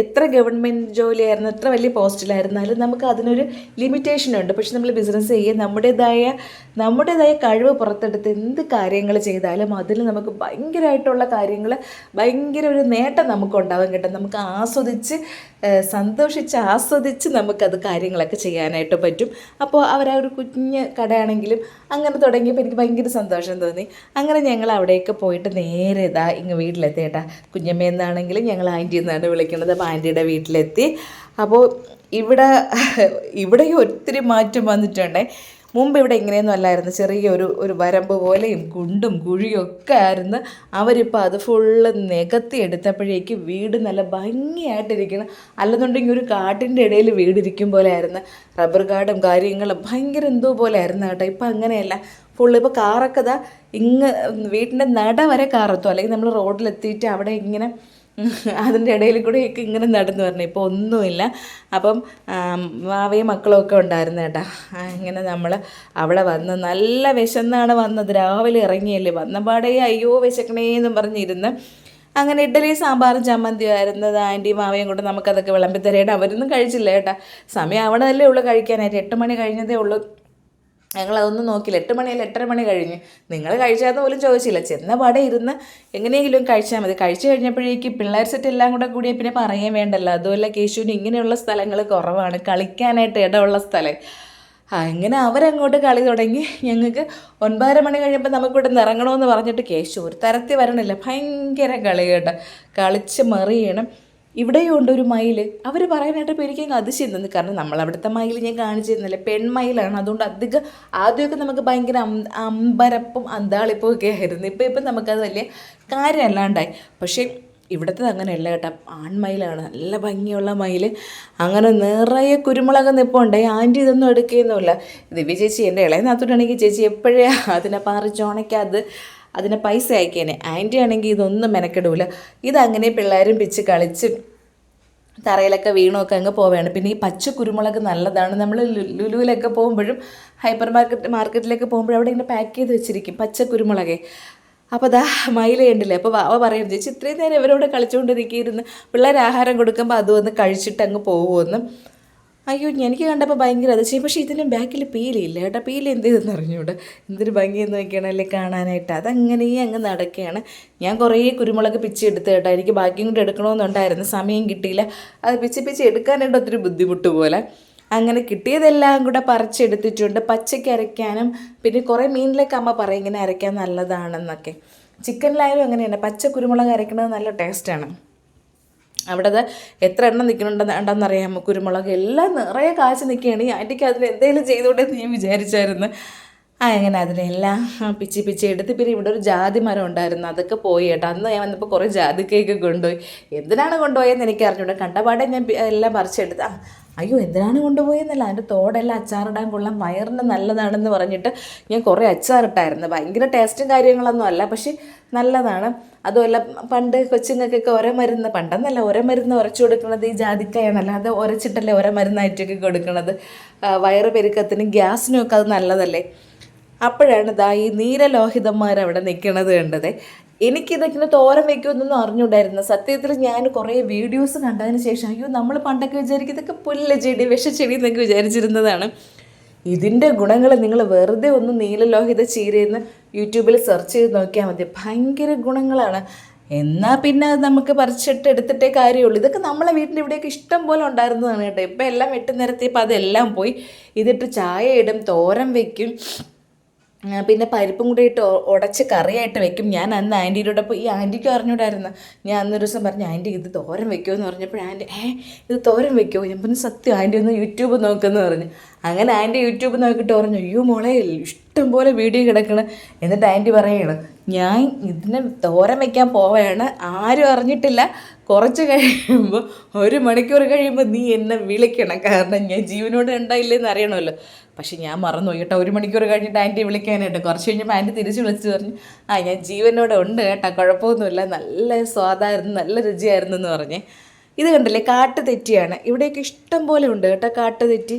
[SPEAKER 1] എത്ര ഗവൺമെന്റ് ജോലിയായിരുന്നു എത്ര വലിയ പോസ്റ്റിലായിരുന്നാലും നമുക്ക് അതിനൊരു ലിമിറ്റേഷൻ ഉണ്ട്. പക്ഷെ നമ്മൾ ബിസിനസ് ചെയ്യുക നമ്മുടേതായ നമ്മുടേതായ കഴിവ് പുറത്തെടുത്ത് എന്ത് കാര്യങ്ങൾ ചെയ്താലും അതിൽ നമുക്ക് ഭയങ്കരമായിട്ടുള്ള കാര്യങ്ങൾ ഭയങ്കര ഒരു നേട്ടം നമുക്ക് ഉണ്ടാവും കേട്ടോ. നമുക്ക് ആസ്വദിച്ച് സന്തോഷിച്ച് ആസ്വദിച്ച് നമുക്കത് കാര്യങ്ങളൊക്കെ ചെയ്യാനായിട്ട് പറ്റും. അപ്പോൾ അവർ ആ ഒരു കുഞ്ഞ് കടയാണെങ്കിലും അങ്ങനെ തുടങ്ങിയപ്പോൾ എനിക്ക് ഭയങ്കര സന്തോഷം തോന്നി. അങ്ങനെ ഞങ്ങൾ അവിടെയൊക്കെ പോയിട്ട് നേരെ ഇതാ ഇങ്ങ് വീട്ടിലെത്തി കേട്ടാ. കുഞ്ഞമ്മ എന്നാണെങ്കിലും ഞങ്ങൾ ആന്റി എന്നാണ് വിളിക്കുന്നത്. അപ്പോൾ ആന്റിയുടെ വീട്ടിലെത്തി. അപ്പോൾ ഇവിടെ ഇവിടെയും ഒത്തിരി മാറ്റം വന്നിട്ടുണ്ടേ. മുമ്പ് ഇവിടെ ഇങ്ങനെയൊന്നും അല്ലായിരുന്നു. ചെറിയൊരു ഒരു വരമ്പ് പോലെയും കുണ്ടും കുഴിയും ഒക്കെ ആയിരുന്നു. അവരിപ്പോൾ അത് ഫുള്ള് നികത്തി എടുത്തപ്പോഴേക്ക് വീട് നല്ല ഭംഗിയായിട്ടിരിക്കണം അല്ലെന്നുണ്ടെങ്കിൽ ഒരു കാട്ടിന്റെ ഇടയിൽ വീടിരിക്കും പോലെ ആയിരുന്നു റബ്ബർ കാർഡും കാര്യങ്ങളും ഭയങ്കര എന്തോ പോലെ ആയിരുന്നു കേട്ടോ. ഇപ്പം അങ്ങനെയല്ല. ഫുള്ള് ഇപ്പോൾ കാറൊക്കെ ഇതാ ഇങ്ങ് വീട്ടിന്റെ നട വരെ കാറെത്തും. അല്ലെങ്കിൽ നമ്മൾ റോഡിലെത്തിയിട്ട് അവിടെ ഇങ്ങനെ അതിന്റെ ഇടയിൽ കൂടെയൊക്കെ ഇങ്ങനെ നടന്നു പറഞ്ഞു. ഇപ്പോൾ ഒന്നുമില്ല. അപ്പം ആം, മക്കളൊക്കെ ഉണ്ടായിരുന്നു കേട്ടാ. ഇങ്ങനെ നമ്മൾ അവിടെ വന്ന് നല്ല വിശന്നാണ് വന്നത്. രാവിലെ ഇറങ്ങിയല്ലേ. വന്നപാടേ അയ്യോ വിശക്കണേന്നും പറഞ്ഞിരുന്ന്. അങ്ങനെ ഇഡ്ഡലി സാമ്പാറും ചമ്മന്തിയും ആയിരുന്നത് ആന്റിയും മാവയും കൊണ്ട് നമുക്കതൊക്കെ വിളമ്പിത്തരേണ്ട അവരൊന്നും കഴിച്ചില്ല കേട്ടാ. സമയം അവിടെ അല്ലേ ഉള്ളൂ കഴിക്കാനായിട്ട്. എട്ട് മണി കഴിഞ്ഞതേ ഉള്ളൂ. ഞങ്ങൾ അതൊന്നും നോക്കില്ല എട്ട് മണിയല്ല എട്ടര മണി കഴിഞ്ഞ്. നിങ്ങൾ കഴിച്ചാന്ന് പോലും ചോദിച്ചില്ല. ചെന്ന പാടെ ഇരുന്ന് എങ്ങനെയെങ്കിലും കഴിച്ചാൽ മതി. കഴിച്ചു കഴിഞ്ഞപ്പോഴേക്ക് പിള്ളേർ സെറ്റ് എല്ലാം കൂടെ കൂടി പിന്നെ പറയാൻ വേണ്ടല്ലോ. അതുമല്ല കേശുവിന് ഇങ്ങനെയുള്ള സ്ഥലങ്ങൾ കുറവാണ്. കളിക്കാനായിട്ട് ഇടമുള്ള സ്ഥലം. അങ്ങനെ അവരങ്ങോട്ട് കളി തുടങ്ങി. ഞങ്ങൾക്ക് ഒൻപതര മണി കഴിഞ്ഞപ്പോൾ നമുക്കിവിടെ നിന്ന് ഇറങ്ങണമെന്ന് പറഞ്ഞിട്ട് കേശു ഒരു തരത്തിൽ വരണില്ല. ഭയങ്കര കളി കേട്ടോ കളിച്ച് മറിയണം. ഇവിടെയും ഉണ്ട് ഒരു മയിൽ അവർ പറയാനായിട്ടപ്പോൾ എനിക്ക് അങ്ങ് അതിശയം കാരണം കാരണം നമ്മളവിടുത്തെ മയിൽ ഞാൻ കാണിച്ചിരുന്നില്ല? പെൺമയിലാണ് അതുകൊണ്ട് അധികം ആദ്യമൊക്കെ നമുക്ക് ഭയങ്കര അമ്പരപ്പും അന്താളിപ്പും ഒക്കെ ആയിരുന്നു. ഇപ്പം ഇപ്പം നമുക്കത് വലിയ കാര്യമല്ലാണ്ടായി. പക്ഷേ ഇവിടുത്തെ അങ്ങനെയല്ല കേട്ടോ. ആൺമയിലാണ് നല്ല ഭംഗിയുള്ള മയിൽ അങ്ങനെ നിറയെ കുരുമുളക് നിപ്പുണ്ട്. ആന്റി ഇതൊന്നും എടുക്കുകയൊന്നുമില്ല ദിവ്യ ചേച്ചി എന്റെ ഇളയനാത്തോട്ടാണെങ്കിൽ ചേച്ചി എപ്പോഴേ അതിനെ പറിച്ചോണയ്ക്കത്? അതിനെ പൈസ അയക്കേനെ. ആന്റി ആണെങ്കിൽ ഇതൊന്നും മെനക്കെടൂല. ഇതങ്ങനെ പിള്ളേരും പിച്ച് കളിച്ച് തറയിലൊക്കെ വീണൊക്കെ അങ്ങ് പോവുകയാണ്. പിന്നെ ഈ പച്ച കുരുമുളക് നല്ലതാണ്. നമ്മൾ ലുലുവിലൊക്കെ പോകുമ്പോഴും ഹൈപ്പർ മാർക്കറ്റ് മാർക്കറ്റിലേക്ക് പോകുമ്പോഴും അവിടെ ഇങ്ങനെ പാക്ക് ചെയ്ത് വെച്ചിരിക്കും പച്ച കുരുമുളകേ. അപ്പോൾ അതാ മയില അപ്പോൾ അവ പറയും ചേച്ചി ഇത്രയും നേരം ഇവരോട് കളിച്ചുകൊണ്ടിരിക്കുന്നു പിള്ളേർ ആഹാരം കൊടുക്കുമ്പോൾ അത് വന്ന് കഴിച്ചിട്ട് അങ്ങ് പോകുമെന്ന് അയ്യോ എനിക്ക് കണ്ടപ്പോൾ ഭയങ്കര അതിശയം. പക്ഷേ ഇതിലും ബാക്കിൽ പീലില്ല കേട്ടോ. പീലി എന്ത് ചെയ്തെന്ന് അറിഞ്ഞൂടെ? എന്തൊരു ഭംഗിയെന്ന് നോക്കിയാണല്ലേ കാണാനായിട്ട്. അതങ്ങനെ അങ്ങ് നടക്കുകയാണ്. ഞാൻ കുറേ കുരുമുളക് പിച്ചി എടുത്ത് കേട്ടോ. എനിക്ക് ബാക്കിയും കൂടെ എടുക്കണമെന്നുണ്ടായിരുന്നു. സമയം കിട്ടിയില്ല. അത് പിച്ചി പിച്ചി എടുക്കാനായിട്ട് ഒത്തിരി ബുദ്ധിമുട്ട് പോലെ. അങ്ങനെ കിട്ടിയതെല്ലാം കൂടെ പറിച്ചെടുത്തിട്ടുണ്ട്. പച്ചയ്ക്ക് അരയ്ക്കാനും പിന്നെ കുറേ മീനിലൊക്കെ അമ്മ പറയും ഇങ്ങനെ അരയ്ക്കാൻ നല്ലതാണെന്നൊക്കെ. ചിക്കനിലായാലും അങ്ങനെയാണ്. പച്ച കുരുമുളക് അരയ്ക്കുന്നത് നല്ല ടേസ്റ്റാണ് അവിടെ അത് എത്ര എണ്ണം നിൽക്കുന്നുണ്ടെന്ന് നമുക്ക് കുരുമുളക് എല്ലാം നിറയെ കാശ് നിൽക്കുകയാണ് ഈ ആന്റിക്ക് അതിന് എന്തെങ്കിലും ചെയ്തോട്ടെ ഞാൻ വിചാരിച്ചായിരുന്നു. ആ എങ്ങനെ അതിനെല്ലാം പിച്ചി പിച്ചി എടുത്ത് പിന്നെ ഇവിടെ ഒരു ജാതി മരം ഉണ്ടായിരുന്നു. അതൊക്കെ പോയി കേട്ടോ. അന്ന് ഞാൻ വന്നപ്പോൾ കുറേ ജാതിക്കയൊക്കെ കൊണ്ടുപോയി. എന്തിനാണ് കൊണ്ടുപോയെന്ന് എനിക്ക് അറിഞ്ഞൂടെ കണ്ടപാടെ ഞാൻ എല്ലാം പറിച്ചെടുത്ത്. അയ്യോ എന്തിനാണ് കൊണ്ടുപോയെന്നല്ല. അതിന്റെ തോടെല്ലാം അച്ചാറിടാൻ കൊള്ളാം. വയറിന് നല്ലതാണെന്ന് പറഞ്ഞിട്ട് ഞാൻ കുറേ അച്ചാറിട്ടായിരുന്നു. ഭയങ്കര ടേസ്റ്റും കാര്യങ്ങളൊന്നും അല്ല പക്ഷേ നല്ലതാണ്. അതുമല്ല പണ്ട് കൊച്ചുങ്ങൾക്കൊക്കെ ഒരേ മരുന്ന് പണ്ടെന്നല്ല ഒരേ മരുന്ന് ഉരച്ചു കൊടുക്കുന്നത് ഈ ജാതിക്കായാണല്ലോ അത് ഉരച്ചിട്ടല്ലേ ഒരേ മരുന്നായിട്ടൊക്കെ കൊടുക്കുന്നത് വയറ് പെരുക്കത്തിനും ഗ്യാസിനും ഒക്കെ അത് നല്ലതല്ലേ. അപ്പോഴാണ് ദാ ഈ നീലലോഹിതന്മാർ അവിടെ നിൽക്കുന്നത് കണ്ടത്. എനിക്കിതൊക്കെ തോരൻ വെക്കുമെന്നൊന്നും അറിഞ്ഞുണ്ടായിരുന്നു സത്യത്തിൽ ഞാൻ കുറേ വീഡിയോസ് കണ്ടതിന് ശേഷം അയ്യോ നമ്മൾ പണ്ടൊക്കെ വിചാരിക്കും ഇതൊക്കെ പുല്ല ചെടി വിഷച്ചെടി എന്നൊക്കെ വിചാരിച്ചിരുന്നതാണ്. ഇതിന്റെ ഗുണങ്ങൾ നിങ്ങൾ വെറുതെ ഒന്ന് നീലലോഹിത ചീരയെന്ന് യൂട്യൂബിൽ സെർച്ച് ചെയ്ത് നോക്കിയാൽ മതി. ഭയങ്കര ഗുണങ്ങളാണ്. എന്നാൽ പിന്നെ അത് നമുക്ക് പറിച്ചിട്ട് എടുത്തിട്ടേ കാര്യമുള്ളൂ. ഇതൊക്കെ നമ്മളെ വീട്ടിൽ ഇവിടെയൊക്കെ ഇഷ്ടം പോലെ ഉണ്ടായിരുന്നതാണ് കേട്ടോ. ഇപ്പം എല്ലാം വെട്ടി നിരത്തിയപ്പോൾ അതെല്ലാം പോയി. ഇതിട്ട് ചായ ഇടും തോരൻ വെക്കും. ആ, പിന്നെ പരിപ്പും കൂടി ഇട്ട് ഉടച്ച് കറിയായിട്ട് വെക്കും. ഞാൻ അന്ന് ആന്റിയോടൊപ്പം ഈ ആന്റിക്ക് അറിഞ്ഞൂടായിരുന്നു. ഞാൻ അന്നൊരു ദിവസം പറഞ്ഞു ആന്റി ഇത് തോരൻ വെക്കുമോ എന്ന് പറഞ്ഞപ്പോൾ ആന്റി ഏ ഇത് തോരൻ വെക്കുമോ ഞാൻ പിന്നെ സത്യം ആന്റി ഒന്ന് യൂട്യൂബ് നോക്കുമെന്ന് പറഞ്ഞു. അങ്ങനെ ആന്റി യൂട്യൂബ് നോക്കിയിട്ട് പറഞ്ഞു അയ്യോ മോളെ ഇഷ്ടം പോലെ വീഡിയോ കിടക്കണം. എന്നിട്ട് ആന്റി പറയണം ഞാൻ ഇതിനെ തോരൻ വെക്കാൻ പോവുകയാണ് ആരും അറിഞ്ഞിട്ടില്ല. കുറച്ച് കഴിയുമ്പോൾ ഒരു മണിക്കൂർ കഴിയുമ്പോൾ നീ എന്നെ വിളിക്കണം. കാരണം ഞാൻ ജീവനോട് ഉണ്ടായില്ലെന്ന് അറിയണമല്ലോ. പക്ഷെ ഞാൻ മറന്നു പോയി കേട്ടോ. ഒരു മണിക്കൂർ കഴിഞ്ഞിട്ട് ആന്റി വിളിക്കാനായിട്ട്. കുറച്ച് കഴിഞ്ഞപ്പോൾ ആന്റി തിരിച്ച് വിളിച്ചു പറഞ്ഞു ആ ഞാൻ ജീവനോടെ ഉണ്ട് കേട്ടോ കുഴപ്പമൊന്നുമില്ല. നല്ല സ്വാദായിരുന്നു നല്ല രുചിയായിരുന്നു എന്ന് പറഞ്ഞേ. ഇത് കണ്ടില്ലേ കാട്ടു തെറ്റിയാണ് ഇവിടെയൊക്കെ ഇഷ്ടം പോലെ ഉണ്ട് കേട്ടോ കാട്ടു തെറ്റി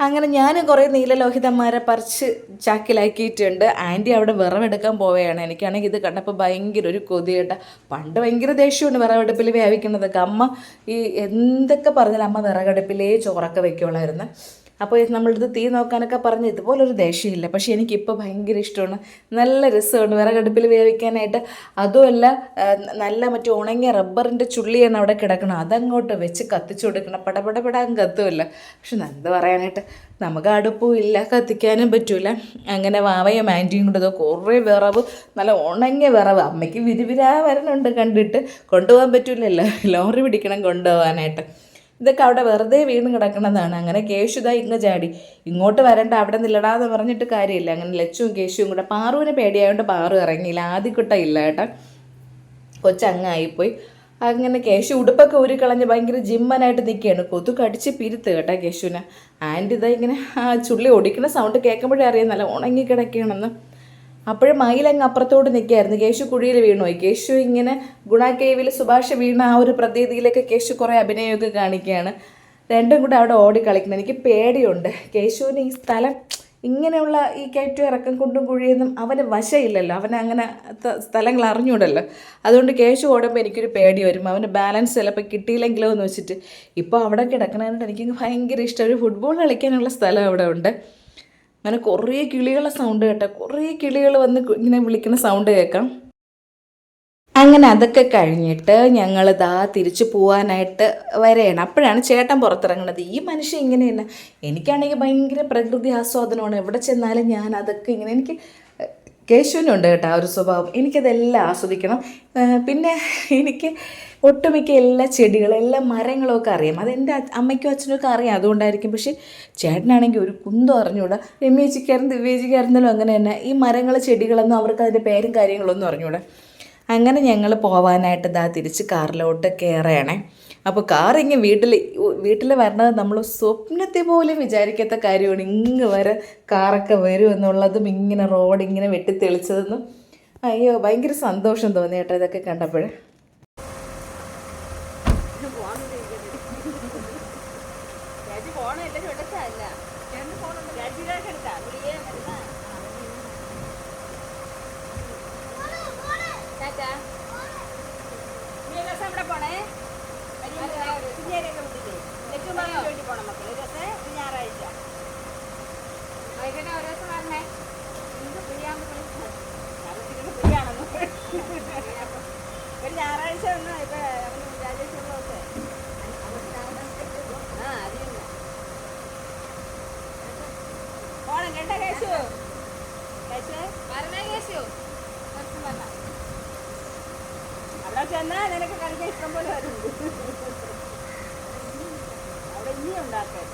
[SPEAKER 1] അങ്ങനെ ഞാൻ കുറേ നീലലോഹിതന്മാരെ പറിച്ച് ചാക്കിലാക്കിയിട്ടുണ്ട്. ആന്റി അവിടെ വിറവെടുക്കാൻ പോവുകയാണ്. എനിക്കാണെങ്കിൽ ഇത് കണ്ടപ്പോൾ ഭയങ്കര ഒരു കൊതി കൊതിയേട്ട പണ്ട് ഭയങ്കര ദേഷ്യമുണ്ട് വിറകടുപ്പിൽ വ്യാപിക്കുന്നതൊക്കെ അമ്മ ഈ എന്തൊക്കെ പറഞ്ഞാലും അമ്മ വിറകടുപ്പിലേ ചോറൊക്കെ വെക്കുള്ളായിരുന്നു അപ്പോൾ നമ്മളിത് തീ നോക്കാനൊക്കെ പറഞ്ഞ് ഇതുപോലൊരു ദേഷ്യമില്ല. പക്ഷേ എനിക്കിപ്പോൾ ഭയങ്കര ഇഷ്ടമാണ്. നല്ല രസമാണ് വിറകടുപ്പിൽ വേവിക്കാനായിട്ട്. അതുമല്ല നല്ല മറ്റേ ഉണങ്ങിയ റബ്ബറിന്റെ ചുള്ളിയാണ് അവിടെ കിടക്കണം അതങ്ങോട്ട് വെച്ച് കത്തിച്ചു കൊടുക്കണം. പടപടപടാൻ കത്തുമല്ല. പക്ഷെ എന്ത് പറയാനായിട്ട്? നമുക്ക് അടുപ്പും ഇല്ല കത്തിക്കാനും പറ്റൂല. അങ്ങനെ വാവയും ആന്റിയും കൊണ്ട് കുറേ വിറവ് നല്ല ഉണങ്ങിയ വിറവ്. അമ്മയ്ക്ക് വിരിവിരാ വരണുണ്ട് കണ്ടിട്ട്. കൊണ്ടുപോകാൻ പറ്റൂലല്ലോ. ലോറി പിടിക്കണം കൊണ്ടുപോകാനായിട്ട്. ഇതൊക്കെ അവിടെ വെറുതെ വീണ് കിടക്കണതാണ്. അങ്ങനെ കേശുത ഇങ്ങ് ചാടി. ഇങ്ങോട്ട് വരണ്ട അവിടെ നില്ലടാന്ന് പറഞ്ഞിട്ട് കാര്യമില്ല. അങ്ങനെ ലച്ചുവും കേശുവും കൂടെ പാറുവിനെ പേടിയായതുകൊണ്ട് പാറു ഇറങ്ങിയില്ല. ആദ്യക്കുട്ട ഇല്ല കേട്ടോ. കൊച്ചങ്ങായിപ്പോയി അങ്ങനെ കേശു ഉടുപ്പൊക്കെ ഊരി കളഞ്ഞ് ഭയങ്കര ജിമ്മനായിട്ട് നിൽക്കുകയാണ് കൊതു കടിച്ച് പിരുത്ത് കേട്ടാ കേശുവിനെ. ആന്റി ഇങ്ങനെ ആ ചുള്ളി ഒടിക്കുന്ന സൗണ്ട് കേൾക്കുമ്പോഴേ അറിയാം നല്ല ഉണങ്ങി കിടക്കുകയാണെന്ന് അപ്പോഴും മയിലങ്ങ് അപ്പുറത്തോട്ട് നിൽക്കുകയായിരുന്നു. കേശു കുഴിയിൽ വീണുപോയി കേശു ഇങ്ങനെ ഗുണ കേവിൽ സുഭാഷ് വീണ ആ ഒരു പ്രതീതിയിലൊക്കെ കേശു കുറേ അഭിനയമൊക്കെ കാണിക്കുകയാണ്. രണ്ടും കൂടെ അവിടെ ഓടി കളിക്കുന്നു. എനിക്ക് പേടിയുണ്ട്. കേശുവിന് ഈ സ്ഥലം ഇങ്ങനെയുള്ള ഈ കയറ്റം ഇറക്കം കൊണ്ടും കുഴിയൊന്നും അവന് വശയില്ലല്ലോ അവന് അങ്ങനെ സ്ഥലങ്ങൾ അറിഞ്ഞൂടല്ലോ. അതുകൊണ്ട് കേശു ഓടുമ്പോൾ എനിക്കൊരു പേടി വരും. അവന് ബാലൻസ് ചിലപ്പോൾ കിട്ടിയില്ലെങ്കിലോ എന്ന് വെച്ചിട്ട്. ഇപ്പോൾ അവിടെ കിടക്കണതുകൊണ്ട് എനിക്ക് ഭയങ്കര ഇഷ്ടം. ഒരു ഫുട്ബോൾ കളിക്കാനുള്ള സ്ഥലം അവിടെ ഉണ്ട്. അങ്ങനെ കുറേ കിളികളുടെ സൗണ്ട് കേട്ടാൽ കുറേ കിളികൾ വന്ന് ഇങ്ങനെ വിളിക്കുന്ന സൗണ്ട് കേൾക്കാം അങ്ങനെ അതൊക്കെ കഴിഞ്ഞിട്ട് ഞങ്ങൾ ദാ തിരിച്ചു പോകാനായിട്ട് വരെയാണ്. അപ്പോഴാണ് ചേട്ടൻ പുറത്തിറങ്ങുന്നത് ഈ മനുഷ്യൻ ഇങ്ങനെ തന്നെ എനിക്കാണെങ്കിൽ ഭയങ്കര പ്രകൃതി ആസ്വാദനമാണ്. എവിടെ ചെന്നാലും ഞാൻ അതൊക്കെ ഇങ്ങനെ എനിക്ക് കേശുവിനുണ്ട് കേട്ടോ ആ ഒരു സ്വഭാവം. എനിക്കതെല്ലാം ആസ്വദിക്കണം. പിന്നെ എനിക്ക് ഒട്ടുമിക്ക എല്ലാ ചെടികളും എല്ലാ മരങ്ങളും ഒക്കെ അറിയാം. അതെന്റെ അമ്മയ്ക്കും അച്ഛനും ഒക്കെ അറിയാം. അതുകൊണ്ടായിരിക്കും. പക്ഷേ ചേട്ടനാണെങ്കിൽ ഒരു കുന്തം അറിഞ്ഞൂടാ. രമ്യേച്ചിക്കാരും ദിവ്യേച്ചിക്കായിരുന്നാലും അങ്ങനെ തന്നെ ഈ മരങ്ങൾ ചെടികളൊന്നും അവർക്ക് അതിന്റെ പേരും കാര്യങ്ങളൊന്നും അറിഞ്ഞൂടാ. അങ്ങനെ ഞങ്ങൾ പോവാനായിട്ട് ദാ തിരിച്ച് കാറിലോട്ട് കയറുകയാണേ അപ്പോൾ കാർ ഇങ്ങനെ വീട്ടിൽ വീട്ടിൽ വരണത് നമ്മൾ സ്വപ്നത്തെ പോലും വിചാരിക്കാത്ത കാര്യമാണ്. ഇങ്ങ് വരെ കാറൊക്കെ വരും എന്നുള്ളതും ഇങ്ങനെ റോഡ് ഇങ്ങനെ വെട്ടി വെട്ടിത്തെളിച്ചതെന്നും അയ്യോ ഭയങ്കര സന്തോഷം തോന്നി കേട്ടോ ഇതൊക്കെ കണ്ടപ്പോൾ
[SPEAKER 3] ഞായറാഴ്ച വന്നു ഇപ്പൊ രാജേഷ് ആ തന്നെ പോണം കേട്ടോ കേശു? കേശു? വരണേ കേശു. അവിടെ ചെന്നാ നിനക്ക് കളിക്കാൻ ഇഷ്ടം പോലെ വരുന്നുണ്ട്. അവിടെ ഇനി ഉണ്ടാക്കാൻ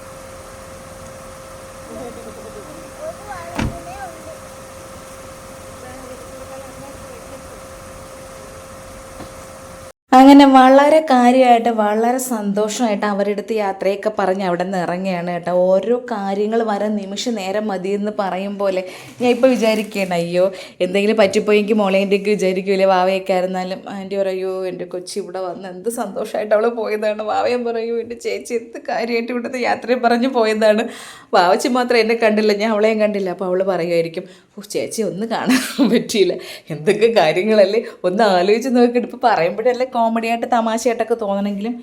[SPEAKER 1] അങ്ങനെ വളരെ കാര്യമായിട്ട് വളരെ സന്തോഷമായിട്ട് അവരുടെ അടുത്ത് യാത്രയൊക്കെ പറഞ്ഞ് അവിടെ നിന്ന് ഇറങ്ങുകയാണ് കേട്ടോ. ഓരോ കാര്യങ്ങൾ വരെ നിമിഷ നേരം മതിയെന്ന് പറയും പോലെ ഞാൻ ഇപ്പോൾ വിചാരിക്കുകയാണ് അയ്യോ എന്തെങ്കിലും പറ്റിപ്പോയെങ്കിൽ മോളേന്റെയൊക്കെ വിചാരിക്കൂലേ വാവയൊക്കെ ആയിരുന്നാലും? ആന്റി പറയൂ എന്റെ കൊച്ചി ഇവിടെ വന്ന് എന്ത് സന്തോഷമായിട്ട് അവൾ പോയതാണ്. വാവയും പറയൂ എന്റെ ചേച്ചി എന്ത് കാര്യമായിട്ട് ഇവിടുത്തെ യാത്രയും പറഞ്ഞ് പോയതാണ്. വാവച്ചി മാത്രം എന്നെ കണ്ടില്ല ഞാൻ അവളെയും കണ്ടില്ല. അപ്പോൾ അവൾ പറയുമായിരിക്കും ഓ ചേച്ചി ഒന്ന് കാണാൻ പറ്റിയില്ല. എന്തൊക്കെ കാര്യങ്ങളല്ലേ? ഒന്ന് ആലോചിച്ച് നോക്കിയിട്ട് ഇപ്പോൾ പറയുമ്പോഴല്ലേ കോമഡിയായിട്ട് തമാശയായിട്ടൊക്കെ തോന്നണമെങ്കിലും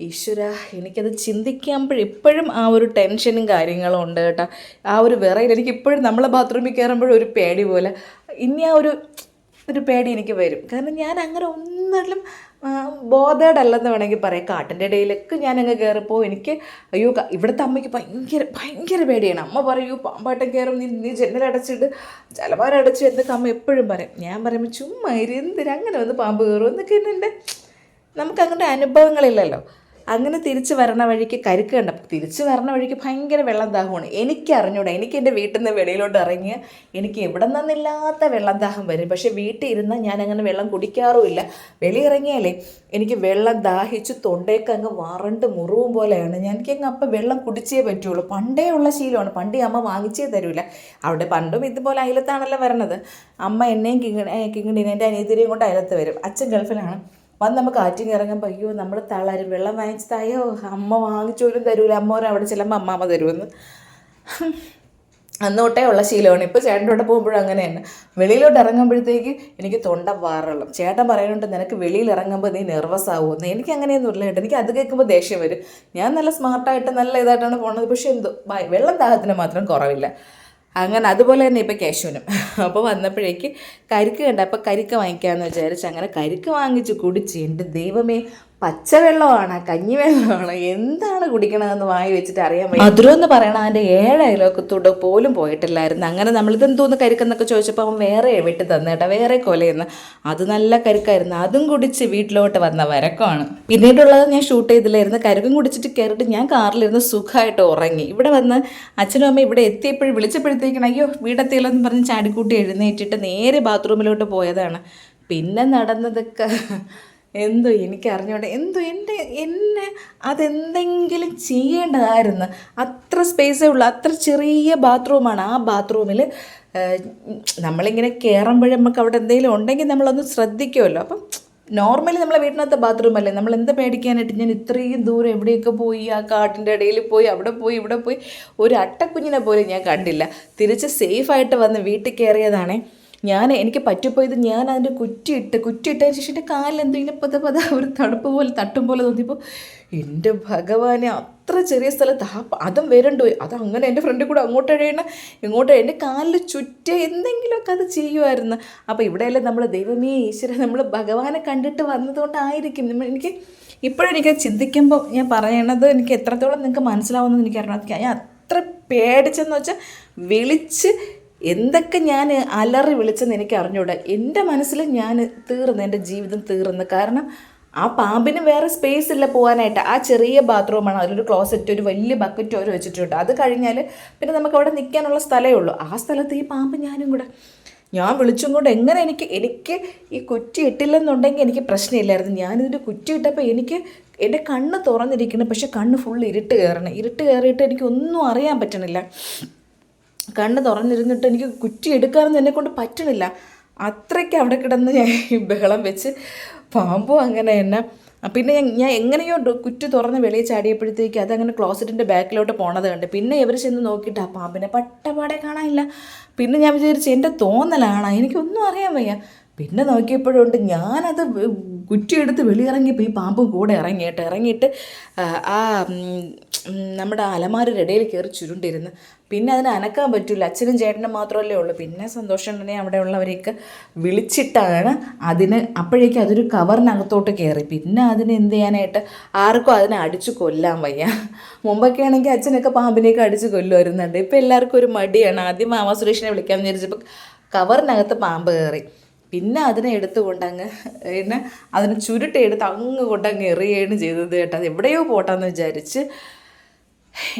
[SPEAKER 1] ഈശ്വര എനിക്കത് ചിന്തിക്കുമ്പോൾ ഇപ്പോഴും ആ ഒരു ടെൻഷനും കാര്യങ്ങളും ഉണ്ട് കേട്ടോ. ആ ഒരു വിറയിൽ എനിക്ക് ഇപ്പോഴും നമ്മളെ ബാത്റൂമിൽ കയറുമ്പോഴും ഒരു പേടി പോലെ ഇനി ആ ഒരു ഒരു പേടി എനിക്ക് വരും. കാരണം ഞാൻ അങ്ങനെ ഒന്നും ഒന്നിലും ബോധേഡ് അല്ലെന്ന് വേണമെങ്കിൽ പറയാം. കാട്ടിന്റെ ഇടയിലൊക്കെ ഞാനങ്ങ് കയറിപ്പോൾ എനിക്ക് അയ്യോ ഇവിടുത്തെ അമ്മയ്ക്ക് ഭയങ്കര ഭയങ്കര പേടിയാണ്. അമ്മ പറയൂ പാമ്പാട്ടം കയറും നീ നീ ജനലടച്ചിട്ട് ജലമാരടച്ചു എന്നൊക്കെ അമ്മ എപ്പോഴും പറയും. ഞാൻ പറയുമ്പോൾ ചുമ്മാ ഇരുന്നിട്ട് അങ്ങനെ വന്ന് പാമ്പ് കയറും എന്നൊക്കെ എന്റെ നമുക്ക് അങ്ങനെ അനുഭവങ്ങളില്ലല്ലോ. അങ്ങനെ തിരിച്ച് വരണ വഴിക്ക് കരുക്ക് കണ്ടപ്പോൾ തിരിച്ച് വരണ വഴിക്ക് ഭയങ്കര വെള്ളം ദാഹമാണ്. എനിക്ക് അറിഞ്ഞൂടാ. എനിക്ക് എന്റെ വീട്ടിൽ നിന്ന് വെളിയിലോട്ട് ഇറങ്ങിയ എനിക്ക് എവിടെ നിന്നില്ലാത്ത വെള്ളം ദാഹം വരും. പക്ഷേ വീട്ടിൽ ഇരുന്നാൽ ഞാൻ അങ്ങനെ വെള്ളം കുടിക്കാറുമില്ല. വെളിയിറങ്ങിയാലേ എനിക്ക് വെള്ളം ദാഹിച്ച് തൊണ്ടേക്ക് അങ്ങ് വറണ്ട് മുറിവും പോലെയാണ്. ഞാൻ എനിക്കങ്ങ് അപ്പം വെള്ളം കുടിച്ചേ പറ്റുള്ളൂ. പണ്ടേ ഉള്ള ശീലമാണ്. പണ്ട് അമ്മ വാങ്ങിച്ചേ തരൂല. അവിടെ പണ്ടും ഇതുപോലെ അയലത്താണല്ലോ വരണത്. അമ്മ എന്നെയും കിങ്ങിണി കിങ്ങിണിനെ എന്റെ അനിയത്തിനെയും കൊണ്ട് അയലത്ത് വരും. അച്ഛൻ ഗൾഫിലാണ്. വന്ന് നമുക്ക് ആറ്റിങ് ഇറങ്ങുമ്പോൾ അയ്യോ നമ്മൾ തളരും. വെള്ളം വാങ്ങിച്ച് തായോ? അമ്മ വാങ്ങിച്ചോരും തരൂല. അമ്മ അവിടെ ചെല്ലുമ്പോൾ അമ്മാമ്മ തരുമെന്ന്. അന്ന് തൊട്ടേ ഉള്ള ശീലമാണ്. ഇപ്പോൾ ചേട്ടന്റെ കൂടെ പോകുമ്പോഴും അങ്ങനെ തന്നെ വെളിയിലോട്ട് ഇറങ്ങുമ്പോഴത്തേക്ക് എനിക്ക് തൊണ്ട വാറളം. ചേട്ടൻ പറയുന്നുണ്ട് നിനക്ക് വെളിയിൽ ഇറങ്ങുമ്പോൾ നീ നെർവസ് ആവുമെന്ന് എനിക്ക് അങ്ങനെയൊന്നും ഇല്ല കേട്ടോ. എനിക്ക് അത് കേൾക്കുമ്പോൾ ദേഷ്യം വരും. ഞാൻ നല്ല സ്മാർട്ടായിട്ട് നല്ല ഇതായിട്ടാണ് പോകുന്നത് പക്ഷേ എന്തോ വെള്ളം ദാഹത്തിന് മാത്രം കുറവില്ല. അങ്ങനെ അതുപോലെ തന്നെ ഇപ്പോൾ കേശവനും അപ്പോൾ വന്നപ്പോഴേക്ക് കരിക്ക് കണ്ട? അപ്പോൾ കരിക്ക് വാങ്ങിക്കാമെന്ന് വിചാരിച്ച് അങ്ങനെ കരിക്ക് വാങ്ങിച്ച് കുടിച്ച്. എന്റെ ദൈവമേ പച്ചവെള്ളമാണ് കഞ്ഞിവെള്ളമാണ് എന്താണ് കുടിക്കണതെന്ന് വാങ്ങി വെച്ചിട്ട് അറിയാൻ പറ്റും മധുരം എന്ന് പറയണ അതിന്റെ ഏഴ് പോലും പോയിട്ടില്ലായിരുന്നു. അങ്ങനെ നമ്മളിത് എന്തോന്ന് കരുക്കെന്നൊക്കെ ചോദിച്ചപ്പോൾ അവൻ വേറെ വിട്ട് തന്നേട്ടാ വേറെ കൊലയെന്ന്. അത് നല്ല കരുക്കായിരുന്നു. അതും കുടിച്ച് വീട്ടിലോട്ട് വന്ന വരക്കമാണ് പിന്നീടുള്ളത് ഞാൻ ഷൂട്ട് ചെയ്തില്ലായിരുന്നു. കരുക്കും കുടിച്ചിട്ട് കയറിയിട്ട് ഞാൻ കാറിലിരുന്ന് സുഖമായിട്ട് ഉറങ്ങി. ഇവിടെ വന്ന് അച്ഛനും അമ്മ ഇവിടെ എത്തിയപ്പോഴും വിളിച്ചപ്പോഴത്തേക്കണം അയ്യോ വീടെത്തിയില്ലെന്ന് പറഞ്ഞ് ചാടിക്കൂട്ടി എഴുന്നേറ്റിട്ട് നേരെ ബാത്റൂമിലോട്ട് പോയതാണ്. പിന്നെ നടന്നതൊക്കെ എന്തോ എനിക്ക് അറിഞ്ഞോട്ടെ എന്തോ എന്റെ എന്നെ അതെന്തെങ്കിലും ചെയ്യേണ്ടതായിരുന്നു. അത്ര സ്പേസേ ഉള്ളൂ അത്ര ചെറിയ ബാത്റൂമാണ് ആ ബാത്റൂമിൽ നമ്മളിങ്ങനെ കയറുമ്പോഴേ നമുക്ക് അവിടെ എന്തെങ്കിലും ഉണ്ടെങ്കിൽ നമ്മളൊന്ന് ശ്രദ്ധിക്കുമല്ലോ അപ്പം നോർമലി നമ്മളെ വീട്ടിനകത്ത് ബാത്റൂം അല്ലേ? നമ്മൾ എന്ത് പേടിക്കാനായിട്ട് ഞാൻ ഇത്രയും ദൂരം എവിടെയൊക്കെ പോയി? ആ കാട്ടിന്റെ ഇടയിൽ പോയി അവിടെ പോയി ഇവിടെ പോയി? ഒരു അട്ടക്കുഞ്ഞിനെ പോലും ഞാൻ കണ്ടില്ല. തിരിച്ച് സേഫായിട്ട് വന്ന് വീട്ടിൽ കയറിയതാണേ ഞാൻ എനിക്ക് പറ്റിപ്പോയത് ഞാൻ അതിന്റെ കുറ്റിയിട്ട് കുറ്റിയിട്ടതിന് ശേഷം എന്റെ കാലിൽ എന്തോ ഇങ്ങനെ പത പത ഒരു തണുപ്പ് പോലെ തട്ടും പോലെ തോന്നിയപ്പോൾ എന്റെ ഭഗവാനെ അത്ര ചെറിയ സ്ഥലത്ത് ആ അതും വരണ്ടുപോയി അത് അങ്ങനെ എന്റെ ഫ്രണ്ടിൽ കൂടെ അങ്ങോട്ട് എഴയണം ഇങ്ങോട്ട് എന്റെ കാലിൽ ചുറ്റ എന്തെങ്കിലുമൊക്കെ അത് ചെയ്യുമായിരുന്നു. അപ്പോൾ ഇവിടെയല്ലേ നമ്മൾ ദൈവമേ ഈശ്വര നമ്മൾ ഭഗവാനെ കണ്ടിട്ട് വന്നതുകൊണ്ടായിരിക്കും. നമ്മൾ എനിക്ക് ഇപ്പോഴെനിക്ക് ചിന്തിക്കുമ്പോൾ ഞാൻ പറയണത് എനിക്ക് എത്രത്തോളം നിങ്ങൾക്ക് മനസ്സിലാവുമെന്ന് എനിക്കറിയണം. ഞാൻ അത്ര പേടിച്ചെന്ന് വെച്ചാൽ വിളിച്ച് എന്തൊക്കെ ഞാൻ അലറി വിളിച്ചെന്ന് എനിക്ക് അറിഞ്ഞൂടെ. എന്റെ മനസ്സിൽ ഞാൻ തീർന്നു എന്റെ ജീവിതം തീർന്നു. കാരണം ആ പാമ്പിന് വേറെ സ്പേസ് ഇല്ല പോകാനായിട്ട്. ആ ചെറിയ ബാത്റൂമാണ് അതിലൊരു ക്ലോസറ്റ് ഒരു വലിയ ബക്കറ്റ് അവർ വെച്ചിട്ടുണ്ട്. അത് കഴിഞ്ഞാൽ പിന്നെ നമുക്ക് അവിടെ നിൽക്കാനുള്ള സ്ഥലമേ ഉള്ളൂ. ആ സ്ഥലത്ത് ഈ പാമ്പ് ഞാനും കൂടെ. ഞാൻ വിളിച്ചും കൊണ്ട് എങ്ങനെ എനിക്ക് എനിക്ക് ഈ കുറ്റി ഇട്ടില്ലെന്നുണ്ടെങ്കിൽ എനിക്ക് പ്രശ്നമില്ലായിരുന്നു. ഞാനിതിന്റെ കുറ്റി ഇട്ടപ്പോൾ എനിക്ക് എന്റെ കണ്ണ് തുറന്നിരിക്കണം പക്ഷെ കണ്ണ് ഫുൾ ഇരുട്ട് കയറണം. ഇരുട്ട് കയറിയിട്ട് എനിക്കൊന്നും അറിയാൻ പറ്റണില്ല. കണ്ണ് തുറന്നിരുന്നിട്ട് എനിക്ക് കുറ്റി എടുക്കാനൊന്നും എന്നെ കൊണ്ട് പറ്റണില്ല. അത്രയ്ക്ക് അവിടെ കിടന്ന് ഞാൻ ബഹളം വെച്ച് പാമ്പോ അങ്ങനെ തന്നെ പിന്നെ ഞാൻ എങ്ങനെയോ കുറ്റി തുറന്ന് വെളിയിൽ ചാടിയപ്പോഴത്തേക്ക് അതങ്ങനെ ക്ലോസറ്റിന്റെ ബാക്കിലോട്ട് പോണത് കണ്ട്. പിന്നെ ഇവർ ചെന്ന് നോക്കിയിട്ട് ആ പാമ്പിനെ പട്ടപാടെ കാണാനില്ല. പിന്നെ ഞാൻ വിചാരിച്ചു എന്റെ തോന്നലാണ്. എനിക്കൊന്നും അറിയാൻ വയ്യ. പിന്നെ നോക്കിയപ്പോഴുണ്ട് ഞാനത് കുറ്റിയെടുത്ത് വെളിയിറങ്ങിയപ്പോൾ ഈ പാമ്പും കൂടെ ഇറങ്ങിയിട്ട് ഇറങ്ങിയിട്ട് ആ, നമ്മുടെ അലമാരുടെ ഇടയിൽ കയറി ചുരുണ്ടിരുന്ന്. പിന്നെ അതിനെ അനക്കാൻ പറ്റില്ല അച്ഛനും ചേട്ടനും മാത്രമല്ലേ ഉള്ളൂ. പിന്നെ സന്തോഷം തന്നെ അവിടെ ഉള്ളവരെയൊക്കെ വിളിച്ചിട്ടാണ് അതിന് അപ്പോഴേക്കും അതൊരു കവറിനകത്തോട്ട് കയറി. പിന്നെ അതിന് എന്ത് ചെയ്യാനായിട്ട് ആർക്കും അതിനെ അടിച്ചു കൊല്ലാൻ വയ്യ. മുമ്പൊക്കെ ആണെങ്കിൽ അച്ഛനൊക്കെ പാമ്പിനെയൊക്കെ അടിച്ചു കൊല്ലുമായിരുന്നുണ്ട്. ഇപ്പം എല്ലാവർക്കും ഒരു മടിയാണ്. ആദ്യം മാമ സുരേഷിനെ വിളിക്കാമെന്ന് വിചാരിച്ചപ്പോൾ കവറിനകത്ത് പാമ്പ് കയറി. പിന്നെ അതിനെ എടുത്തുകൊണ്ട് കൊണ്ടങ്ങ് പിന്നെ അതിനെ ചുരുട്ടെടുത്ത് അങ്ങ് കൊണ്ടങ്ങ് എറിയുകയാണ് ചെയ്തത് കേട്ടോ. അത് എവിടെയോ പോട്ടെന്ന് വിചാരിച്ച്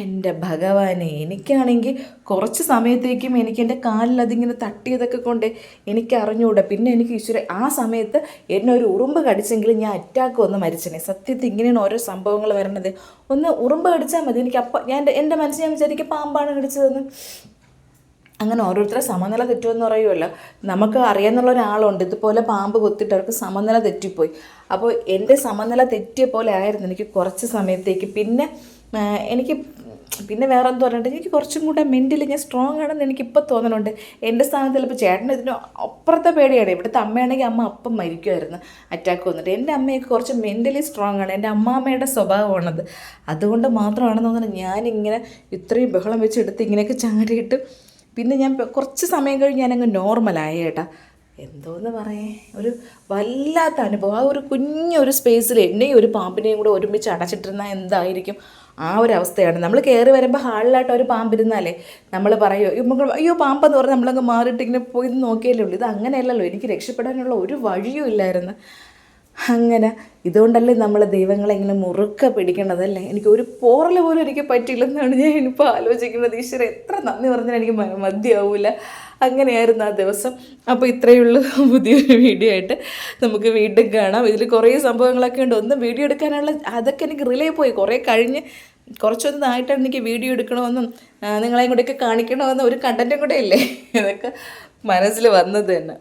[SPEAKER 1] എന്റെ ഭഗവാനെ എനിക്കാണെങ്കിൽ കുറച്ച് സമയത്തേക്കും എനിക്ക് എന്റെ കാലിൽ അതിങ്ങനെ തട്ടിയതൊക്കെ കൊണ്ട് എനിക്ക് അറിഞ്ഞുകൂടാ പിന്നെ എനിക്ക് ഈശ്വര ആ സമയത്ത് എന്നെ ഒരു ഉറുമ്പ് കടിച്ചെങ്കിലും ഞാൻ അറ്റാക്ക് വന്ന് മരിച്ചനെ. സത്യത്തിൽ ഇങ്ങനെയാണ് ഓരോ സംഭവങ്ങൾ വരണത് ഒന്ന് ഉറുമ്പ് കടിച്ചാൽ മതി. എനിക്ക് അപ്പം ഞാൻ എന്റെ എന്റെ മനസ്സിൽ ഞാൻ വിചാരിക്കും പാമ്പാണ് കടിച്ചതെന്ന്. അങ്ങനെ ഓരോരുത്തരെ സമനില തെറ്റുമെന്ന് പറയുമല്ലോ. നമുക്ക് അറിയാന്നുള്ള ഒരാളുണ്ട്. ഇതുപോലെ പാമ്പ് കൊത്തിട്ട് അവർക്ക് സമനില തെറ്റിപ്പോയി. അപ്പോൾ എന്റെ സമനില തെറ്റിയ പോലെ ആയിരുന്നു എനിക്ക് കുറച്ച് സമയത്തേക്ക്. പിന്നെ എനിക്ക് പിന്നെ വേറെ എന്ത് പറഞ്ഞിട്ട് എനിക്ക് കുറച്ചും കൂടെ മെന്റലി ഞാൻ സ്ട്രോങ് ആണെന്ന് എനിക്കിപ്പോൾ തോന്നുന്നുണ്ട് എന്റെ സ്ഥാനത്ത് ചിലപ്പോൾ ചേട്ടൻ ഇതിന് അപ്പുറത്തെ പേടിയാണ്. ഇവിടുത്തെ അമ്മയാണെങ്കിൽ അമ്മ അപ്പം മരിക്കുമായിരുന്നു. അറ്റാക്ക് വന്നിട്ട്. എന്റെ അമ്മയൊക്കെ കുറച്ച് മെന്റലി സ്ട്രോങ് ആണ്. എന്റെ അമ്മാമ്മയുടെ സ്വഭാവമാണത്. അതുകൊണ്ട് മാത്രമാണെന്ന് തോന്നുന്നത് ഞാനിങ്ങനെ ഇത്രയും ബഹളം വെച്ച് എടുത്ത് ഇങ്ങനെയൊക്കെ ചാടിയിട്ട് പിന്നെ ഞാൻ കുറച്ച് സമയം കഴിഞ്ഞ് ഞാനങ്ങ് നോർമലായി ഏട്ടാ എന്തോന്ന് പറയേ? ഒരു വല്ലാത്ത അനുഭവം. ആ ഒരു കുഞ്ഞൊരു സ്പേസിൽ എന്നെയും ഒരു പാമ്പിനെയും കൂടെ ഒരുമിച്ച് അടച്ചിട്ടിരുന്നാൽ എന്തായിരിക്കും? ആ ഒരു അവസ്ഥയാണ്. നമ്മൾ കയറി വരുമ്പോൾ ഹാളിലായിട്ട് ഒരു പാമ്പിരുന്നാലേ നമ്മൾ പറയോ മക്കൾ അയ്യോ പാമ്പെന്ന് പറഞ്ഞ് നമ്മളങ്ങ് മാറിയിട്ട് ഇങ്ങനെ പോയി നോക്കിയല്ലേ ഉള്ളൂ. ഇത് അങ്ങനെയല്ലല്ലോ. എനിക്ക് രക്ഷപ്പെടാനുള്ള ഒരു വഴിയും ഇല്ലായിരുന്നു. അങ്ങനെ. ഇതുകൊണ്ടല്ലേ നമ്മൾ ദൈവങ്ങളെ ഇങ്ങനെ മുറുക്ക പിടിക്കണതല്ലേ എനിക്ക് ഒരു പോറൽ പോലും എനിക്ക് പറ്റിയില്ലെന്നാണ് ഞാൻ ഇനിയിപ്പോൾ ആലോചിക്കുന്നത്. ഈശ്വരൻ എത്ര നന്ദി പറഞ്ഞാൽ എനിക്ക് മതിയാവില്ല മതിയാവൂല. അങ്ങനെയായിരുന്നു ആ ദിവസം. അപ്പോൾ ഇത്രയേ ഉള്ളൂ പുതിയൊരു വീഡിയോ ആയിട്ട്. നമുക്ക് വീണ്ടും കാണാം. ഇതിൽ കുറേ സംഭവങ്ങളൊക്കെ ഉണ്ട്. ഒന്നും വീഡിയോ എടുക്കാനുള്ള അതൊക്കെ എനിക്ക് റിലേ പോയി. കുറേ കഴിഞ്ഞ് കുറച്ചൊന്നും ആയിട്ടാണ് എനിക്ക് വീഡിയോ എടുക്കണമെന്നും നിങ്ങളെയും കൂടെയൊക്കെ കാണിക്കണമെന്നും ഒരു കണ്ടന്റും കൂടെ ഇല്ലേ? ഇതൊക്കെ മനസ്സിൽ വന്നത് തന്നെ.